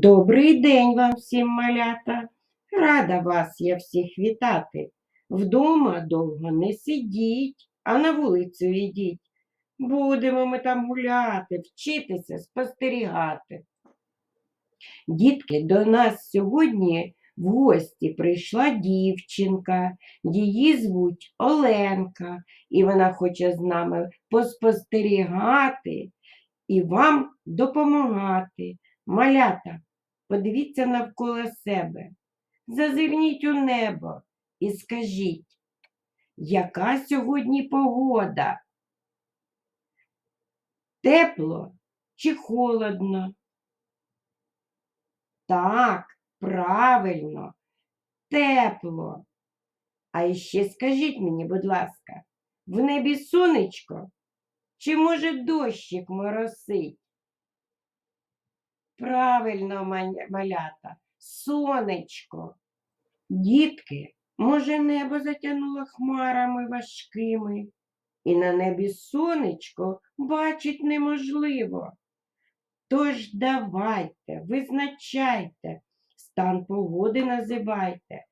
Добрий день вам всім, малята. Рада вас я всіх вітати. Вдома довго не сидіть, а на вулицю йдіть. Будемо ми там гуляти, вчитися, спостерігати. Дітки, до нас сьогодні в гості прийшла дівчинка, її звуть Оленка, і вона хоче з нами поспостерігати і вам допомагати. Малята, подивіться навколо себе, зазирніть у небо і скажіть, яка сьогодні погода? Тепло чи холодно? Так, правильно, тепло. А іще скажіть мені, будь ласка, в небі сонечко чи може дощик моросить? Правильно, малята, сонечко. Дітки, може, небо затягнуло хмарами важкими, і на небі сонечко бачить неможливо. Тож давайте, визначайте, стан погоди називайте.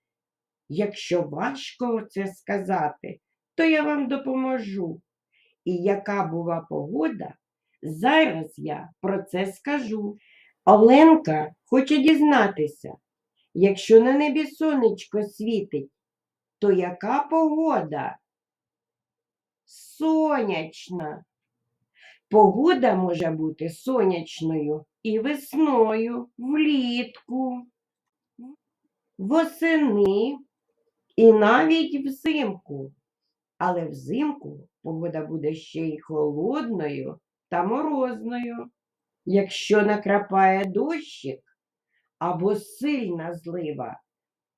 Якщо важко це сказати, то я вам допоможу. І яка була погода, зараз я про це скажу. Оленка хоче дізнатися, якщо на небі сонечко світить, то яка погода? Сонячна. Погода може бути сонячною і весною, влітку, восени і навіть взимку. Але взимку погода буде ще й холодною та морозною. Якщо накрапає дощик або сильна злива,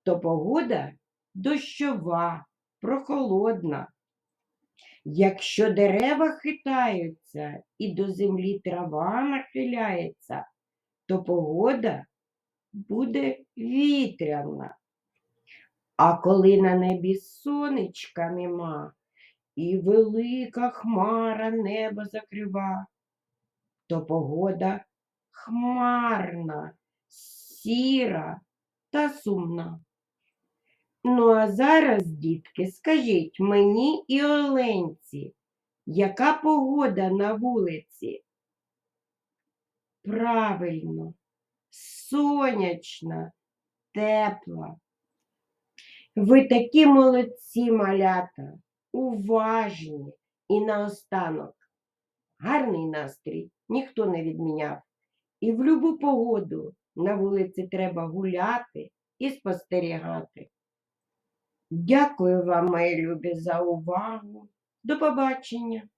то погода дощова, прохолодна. Якщо дерева хитаються і до землі трава нахиляється, то погода буде вітряна. А коли на небі сонечка нема, і велика хмара небо закрива, то погода хмарна, сіра та сумна. Ну, а зараз, дітки, скажіть мені і Оленці, яка погода на вулиці? Правильно, сонячна, тепла. Ви такі молодці, малята, уважні і наостанок. Гарний настрій ніхто не відміняв. І в любу погоду на вулиці треба гуляти і спостерігати. Дякую вам, мої любі, за увагу. До побачення!